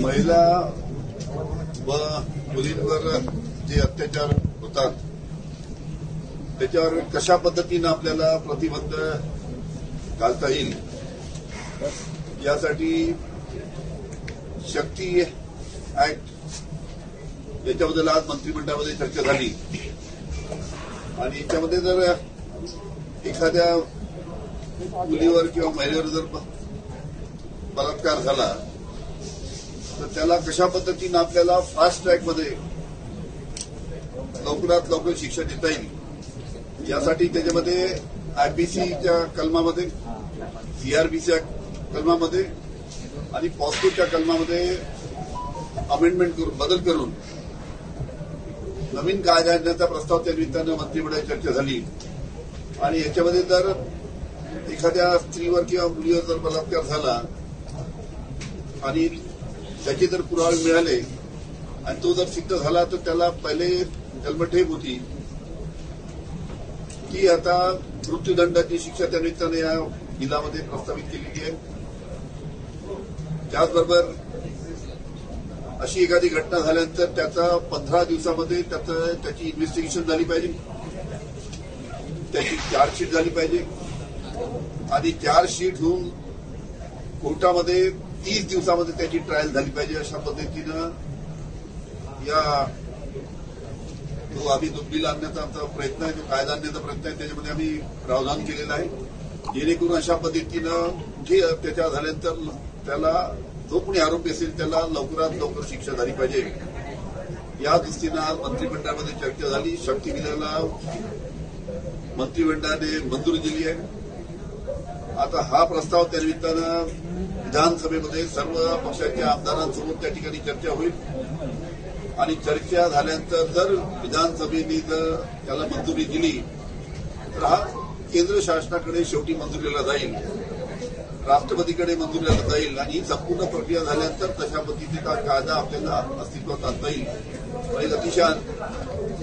महिला व मुलींवर जे अत्याचार होतात त्याच्यावर कशा पद्धतीनं आपल्याला प्रतिबंध घालता येईल? यासाठी शक्ती ऍक्ट याच्याबद्दल आज मंत्रिमंडळामध्ये चर्चा झाली. आणि याच्यामध्ये जर एखाद्या मुलीवर किंवा महिलेवर जर बलात्कार झाला तर त्याला कशा पद्धतीनं आपल्याला फास्ट ट्रॅकमध्ये लवकरात लवकर शिक्षा देता येईल यासाठी त्याच्यामध्ये आयपीसीच्या कलमामध्ये सीआरबीच्या कलमामध्ये आणि पॉस्कोच्या कलमामध्ये अमेंडमेंट करून बदल करून नवीन कायदा आणण्याचा प्रस्ताव त्या निमित्तानं मंत्रिमंडळात चर्चा झाली. आणि याच्यामध्ये जर एखाद्या स्त्रीवर किंवा मुलीवर जर बलात्कार झाला आणि त्याचे जर पुरावे मिळाले आणि तो जर सिद्ध झाला तर त्याला पहिले जन्मठेप होती. ती आता मृत्यूदंडाची शिक्षा त्या निमित्तानं या बिलामध्ये प्रस्तावित केलेली आहे. त्याचबरोबर अशी एखादी घटना झाल्यानंतर त्याचा पंधरा दिवसामध्ये त्याचं त्याची इन्व्हेस्टिगेशन झाली पाहिजे. त्याची चार्जशीट झाली पाहिजे. आणि चार्जशीट होऊन कोर्टामध्ये तीस दिवसामध्ये त्याची ट्रायल झाली पाहिजे अशा पद्धतीनं. या जो आम्ही जो बिल आणण्याचा आमचा प्रयत्न आहे जो कायदा आणण्याचा प्रयत्न आहे त्याच्यामध्ये आम्ही प्रावधान केलेलं आहे. जेणेकरून अशा पद्धतीनं जे अत्याचार झाल्यानंतर त्याला जो कोणी आरोपी असेल त्याला लवकरात लवकर शिक्षा झाली पाहिजे. या दृष्टीनं आज मंत्रिमंडळामध्ये चर्चा झाली. शक्ती बिलाला मंत्रिमंडळाने मंजुरी दिली आहे. आता हा प्रस्ताव त्यानिमित्तानं विधानसभेमध्ये सर्व पक्षाच्या आमदारांसोबत त्या ठिकाणी चर्चा होईल. आणि चर्चा झाल्यानंतर जर विधानसभेने जर त्याला मंजुरी दिली तर हा केंद्र शासनाकडे शेवटी मंजुरीला जाईल. राष्ट्रपतीकडे मंजुरीला जाईल आणि ही संपूर्ण प्रक्रिया झाल्यानंतर तशा पद्धतीचा कायदा आपल्याला अस्तित्वात आणता येईल. आणि अतिशय